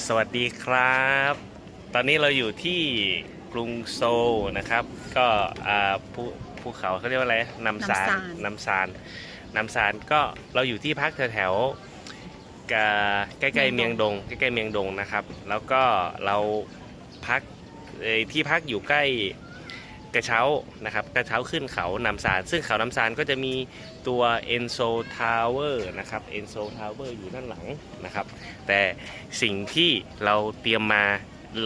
สวัสดีครับ ตอนนี้เราอยู่ที่กรุงโซลนะครับ ก็อ่าภูภูเขาเขาเรียกว่าอะไรนำซานนำซานนำซานก็เราอยู่ที่พักแถวๆกะใกล้ๆเมียงดง ใกล้ๆเมียงดงนะครับ แล้วก็เราพักเอ่อที่พักอยู่ใกล้ กระเช้านะครับกระเช้าขึ้นเขานำซาน ซึ่งเขานำซานก็จะมีตัว Enso Tower นะครับ Enso Tower อยู่ด้านหลังนะครับ แต่สิ่งที่เราเตรียมมา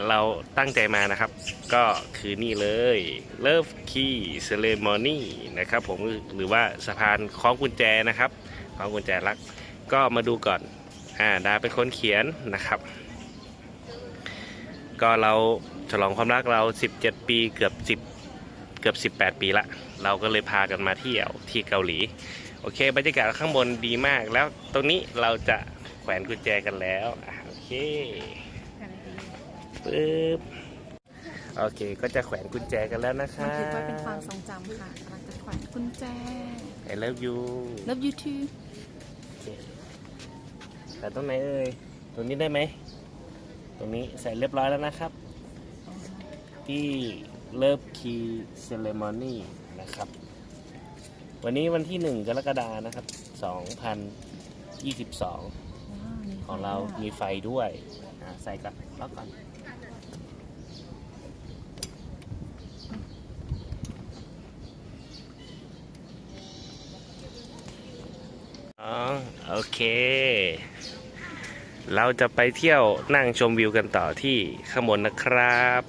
เราตั้งใจมานะครับ ก็คือนี่เลย Love Key Ceremony นะครับผมหรือว่าสะพานคล้องกุญแจนะครับคล้องกุญแจรัก ก็มาดูก่อนอ่าดาเป็นคนเขียนนะครับ ก็เราฉลองความรักเรา 17 ปีเกือบ 10 กือบ 18 ปีละ เราก็เลยพากันมาเที่ยวที่เกาหลี โอเค บรรยากาศข้างบนดีมาก แล้วตรงนี้เราจะแขวนกุญแจกันแล้วอะโอเคปึ๊บโอเค ก็จะแขวนกุญแจกันแล้วนะคบัรันทึกไว้บเป็นความทรงจำค่ะกำลังจะแขวนกุญแจ I love you Love you too โอเคแต่ตรงไหนเอ่ยตรงนี้ได้ไหม ตรงนี้ใส่เรียบร้อยแล้วนะครับ ที่ Love Key Ceremony นะครับ วันนี้วันที่1กรกฎานะครับ2022ของเรามีไฟด้วยอ่าใส่ก่อนล็อกก่อนอ๋อโอเค เราจะไปเที่ยวนั่งชมวิวกันต่อที่ข้างบนนะครับ